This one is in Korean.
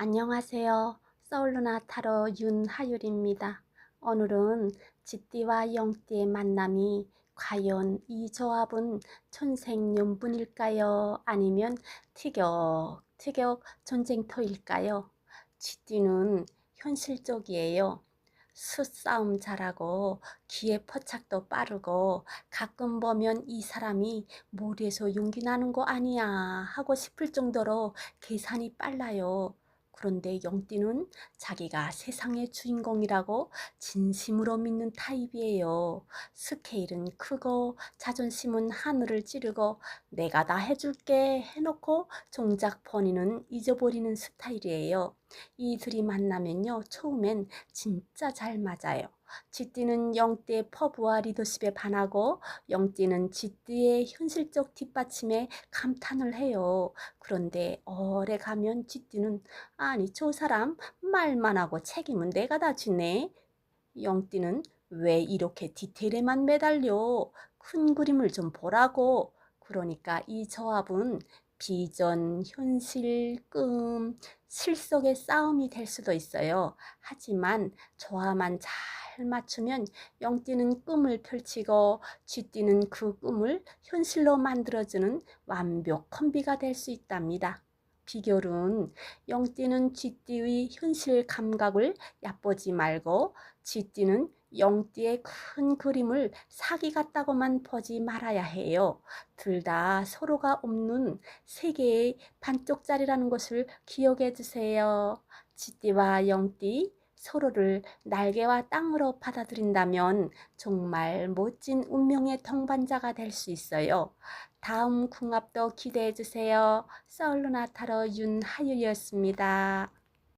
안녕하세요. 서울루나 타로 윤하율입니다. 오늘은 쥐띠와 영띠의 만남이 과연 이 조합은 천생연분일까요? 아니면 티격티격 전쟁터일까요? 쥐띠는 현실적이에요. 수싸움 잘하고 기에 포착도 빠르고 가끔 보면 이 사람이 머리에서 용기 나는 거 아니야 하고 싶을 정도로 계산이 빨라요. 그런데 영띠는 자기가 세상의 주인공이라고 진심으로 믿는 타입이에요. 스케일은 크고 자존심은 하늘을 찌르고 내가 다 해줄게 해놓고 정작 본인은 잊어버리는 스타일이에요. 이 둘이 만나면요. 처음엔 진짜 잘 맞아요. 쥐띠는 영띠의 퍼부와 리더십에 반하고 영띠는 쥐띠의 현실적 뒷받침에 감탄을 해요. 그런데 오래 가면 쥐띠는 아니 저 사람 말만 하고 책임은 내가 다 지네. 영띠는 왜 이렇게 디테일에만 매달려? 큰 그림을 좀 보라고. 그러니까 이 조합은 비전, 현실, 꿈, 실속의 싸움이 될 수도 있어요. 하지만 조화만 잘 맞추면 영띠는 꿈을 펼치고 쥐띠는 그 꿈을 현실로 만들어주는 완벽 콤비가 될 수 있답니다. 비결은 영띠는 쥐띠의 현실 감각을 얕보지 말고 쥐띠는 영띠의 큰 그림을 사기 같다고만 보지 말아야 해요. 둘 다 서로가 없는 세계의 반쪽짜리라는 것을 기억해 주세요. 쥐띠와 영띠 서로를 날개와 땅으로 받아들인다면 정말 멋진 운명의 동반자가 될 수 있어요. 다음 궁합도 기대해 주세요. 서울루나타로 윤하유였습니다.